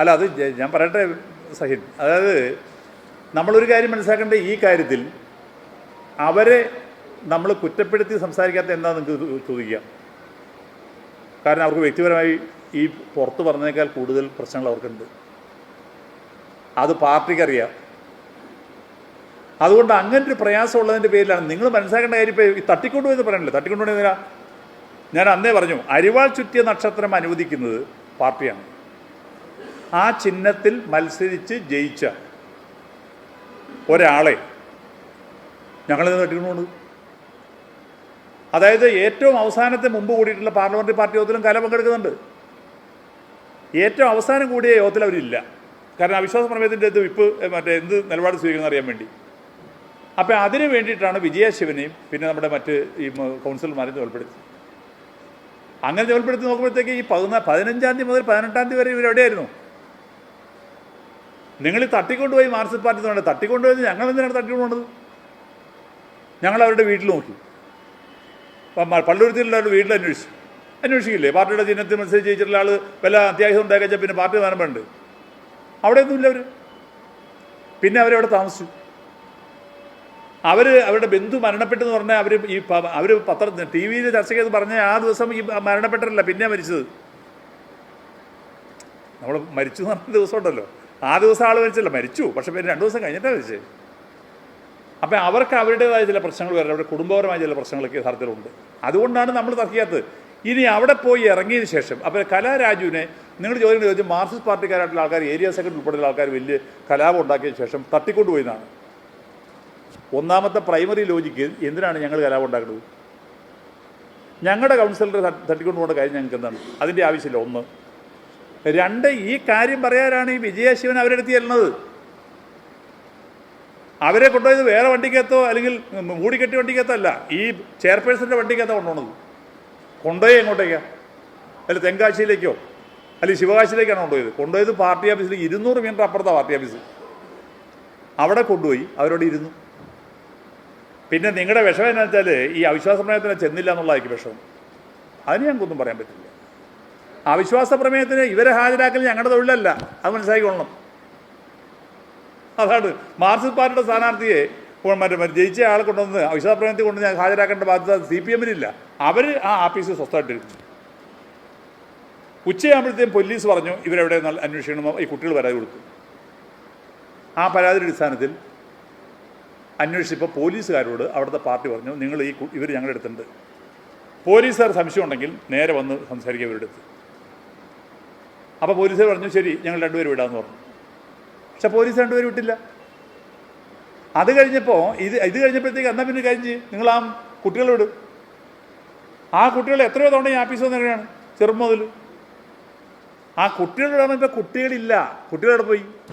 അല്ല അത് ഞാൻ പറയട്ടെ സഹിൻ. അതായത് നമ്മളൊരു കാര്യം മനസ്സിലാക്കേണ്ട ഈ കാര്യത്തിൽ അവരെ നമ്മൾ കുറ്റപ്പെടുത്തി സംസാരിക്കാത്ത എന്താ നിങ്ങൾക്ക് ചോദിക്കാം കാരണം അവർക്ക് വ്യക്തിപരമായി ഈ പുറത്ത് പറഞ്ഞേക്കാൾ കൂടുതൽ പ്രശ്നങ്ങൾ അവർക്കുണ്ട്. അത് പാർട്ടിക്കറിയാം. അതുകൊണ്ട് അങ്ങനെ ഒരു പ്രയാസമുള്ളതിന്റെ പേരിലാണ്. നിങ്ങൾ മനസ്സിലാക്കേണ്ട കാര്യം ഇപ്പോൾ ഈ തട്ടിക്കൊണ്ടുപോയെന്ന് പറയണില്ല? തട്ടിക്കൊണ്ടുപോയെന്നില്ല ഞാൻ അന്നേ പറഞ്ഞു അരിവാൾ ചുറ്റിയ നക്ഷത്രം അനുവദിക്കുന്നത് പാർട്ടിയാണ്. ആ ചിഹ്നത്തിൽ മത്സരിച്ച് ജയിച്ച ഒരാളെ ഞങ്ങളിത് തട്ടിക്കൊണ്ട് അതായത് ഏറ്റവും അവസാനത്തെ മുമ്പ് കൂടിയിട്ടുള്ള പാർലമെന്ററി പാർട്ടി യോഗത്തിലും കല പങ്കെടുക്കുന്നുണ്ട്. ഏറ്റവും അവസാനം കൂടിയ യോഗത്തിൽ അവരില്ല. കാരണം അവിശ്വാസ പ്രമേയത്തിന്റെ അടുത്ത് വിപ്പ് മറ്റേ എന്ത് നിലപാട് സ്വീകരിക്കുന്ന അറിയാൻ വേണ്ടി. അപ്പോൾ അതിനു വേണ്ടിയിട്ടാണ് വിജയശിവനെയും പിന്നെ നമ്മുടെ മറ്റ് ഈ കൗൺസിലർമാരെയും ചുമൽപ്പെടുത്തി അങ്ങനെ തോൽപ്പെടുത്തി നോക്കുമ്പോഴത്തേക്ക് ഈ പതിനാ പതിനഞ്ചാം തീയതി മുതൽ പതിനെട്ടാം തീയതി വരെ ഇവരെവിടെയായിരുന്നു. നിങ്ങൾ തട്ടിക്കൊണ്ടുപോയി മാർക്സിസ്റ്റ് പാർട്ടി തന്നെ തട്ടിക്കൊണ്ടുപോയത് ഞങ്ങൾ എന്തിനാണ് തട്ടിക്കൊണ്ടുപോകുന്നത്? ഞങ്ങൾ അവരുടെ വീട്ടിൽ നോക്കി. പള്ളുരുത്തിലുള്ള വീട്ടിൽ അന്വേഷിച്ചു. അന്വേഷിക്കില്ലേ പാർട്ടിയുടെ ചിഹ്നത്തിൽ മത്സരിച്ച് ചെയ്തിട്ടുള്ള ആൾ വല്ല അത്യാവശ്യം ഉണ്ടാക്കിച്ച പിന്നെ പാർട്ടി നിലമ്പുണ്ട് അവിടെയൊന്നുമില്ല അവർ പിന്നെ അവരവിടെ താമസിച്ചു. അവർ അവരുടെ ബന്ധു മരണപ്പെട്ടെന്ന് പറഞ്ഞാൽ അവർ ഈ അവർ പത്ര ടി വിയിൽ ചർച്ച ചെയ്ത് പറഞ്ഞ ആ ദിവസം ഈ മരണപ്പെട്ടിട്ടില്ല പിന്നെ മരിച്ചത്. നമ്മൾ മരിച്ചു എന്ന് പറഞ്ഞ ദിവസം ഉണ്ടല്ലോ. ആ ദിവസം ആൾ മരിച്ചില്ല മരിച്ചു. പക്ഷെ പിന്നെ രണ്ട് ദിവസം കഴിഞ്ഞിട്ടാണ് മരിച്ചത് അപ്പം അവർക്ക് അവരുടേതായ ചില പ്രശ്നങ്ങൾ വരുന്നത് അവരുടെ കുടുംബപരമായ ചില പ്രശ്നങ്ങളൊക്കെ യഥാർത്ഥത്തിലുണ്ട്. അതുകൊണ്ടാണ് നമ്മൾ തർക്കിക്കാത്തത്. ഇനി അവിടെ പോയി ഇറങ്ങിയതിന് ശേഷം അപ്പോൾ കലാരാജുവിനെ നിങ്ങൾ ചോദ്യം ചോദിച്ചു മാർക്സിസ്റ്റ് പാർട്ടിക്കാരായിട്ടുള്ള ആൾക്കാർ ഏരിയ സെക്രട്ടറി ഉൾപ്പെടെയുള്ള ആൾക്കാർ വലിയ കലാപം ഉണ്ടാക്കിയ ശേഷം തട്ടിക്കൊണ്ടുപോയതാണ് ഒന്നാമത്തെ പ്രൈമറി ലോജിക്ക് എന്തിനാണ് ഞങ്ങൾ കലാപം ഉണ്ടാക്കുന്നത്? ഞങ്ങളുടെ കൗൺസിലറെ തട്ടി- തട്ടിക്കൊണ്ടുപോകേണ്ട കാര്യം ഞങ്ങൾക്ക് എന്താണ് അതിന്റെ ആവശ്യമില്ല. ഒന്ന് രണ്ട് ഈ കാര്യം പറയാനാണ് ഈ വിജയശിവൻ അവരെടുത്ത് ചെല്ലുന്നത്. അവരെ കൊണ്ടുപോയത് വേറെ വണ്ടിക്കകത്തോ അല്ലെങ്കിൽ മൂടിക്കെട്ടി വണ്ടിക്കകത്തോ അല്ല ഈ ചെയർപേഴ്സന്റെ വണ്ടിക്കകത്തോ കൊണ്ടുപോകുന്നത് കൊണ്ടുപോയി എങ്ങോട്ടേക്കാ? അല്ല തെങ്കാശിയിലേക്കോ? അല്ലെങ്കിൽ ശിവകാശിയിലേക്കാണ് കൊണ്ടുപോയത്. കൊണ്ടുപോയത് പാർട്ടി ഓഫീസിൽ ഇരുന്നൂറ് മീറ്റർ അപ്പുറത്താണ് പാർട്ടി ഓഫീസ്. അവിടെ കൊണ്ടുപോയി അവരോട് ഇരുന്നു. പിന്നെ നിങ്ങളുടെ വിഷമം എന്താ വെച്ചാൽ ഈ അവിശ്വാസ പ്രമേയത്തിന് ചെന്നില്ല എന്നുള്ളതായിരിക്കും വിഷമം. അതിന് ഞങ്ങൾക്കൊന്നും പറയാൻ പറ്റില്ല. അവിശ്വാസ പ്രമേയത്തിന് ഇവരെ ഹാജരാക്കൽ ഞങ്ങളുടെ തൊഴിലല്ല. അത് മനസ്സിലാക്കിക്കൊള്ളണം. അതാണ് മാർക്സിസ്റ്റ് പാർട്ടിയുടെ സ്ഥാനാർത്ഥിയെ മറ്റേ മറ്റേ ജയിച്ച ആളെ കൊണ്ടുവന്ന് അവിശ്വാസ പ്രമേയത്തിൽ കൊണ്ട് ഞാൻ ഹാജരാക്കേണ്ട ബാധ്യത സി പി എമ്മിനില്ല അവർ ആ ആഫീസ് സ്വസ്ഥമായിട്ടിരുന്നു ഉച്ചയാകുമ്പോഴത്തേക്കും പോലീസ് പറഞ്ഞു ഇവരെവിടെ നല്ല അന്വേഷിക്കണം ഈ കുട്ടികൾ പരാതി കൊടുത്തു. ആ പരാതിയുടെ അടിസ്ഥാനത്തിൽ അന്വേഷിച്ചപ്പോൾ പോലീസുകാരോട് അവിടുത്തെ പാർട്ടി പറഞ്ഞു നിങ്ങൾ ഈ ഇവർ ഞങ്ങളുടെ അടുത്തുണ്ട്. പോലീസുകാർ സംശയമുണ്ടെങ്കിൽ നേരെ വന്ന് സംസാരിക്കുക ഇവരുടെ അടുത്ത്. അപ്പോൾ പോലീസ് പറഞ്ഞു ശരി ഞങ്ങൾ രണ്ടുപേരും വിടാമെന്ന് പറഞ്ഞു. പക്ഷെ പോലീസ് രണ്ടുപേരും വിട്ടില്ല. അത് കഴിഞ്ഞപ്പോൾ ഇത് ഇത് കഴിഞ്ഞപ്പോഴത്തേക്ക് എന്നാൽ പിന്നെ ചെയ്യും നിങ്ങൾ ആ കുട്ടികളെ വിടും. ആ കുട്ടികൾ എത്രയോ തവണ ഈ ആഫീസ് വന്നിരിക്കുകയാണ് ചെറുപ്പം മുതൽ ആ കുട്ടികളുടെ ഇപ്പോൾ കുട്ടികളില്ല. കുട്ടികളവിടെ പോയി?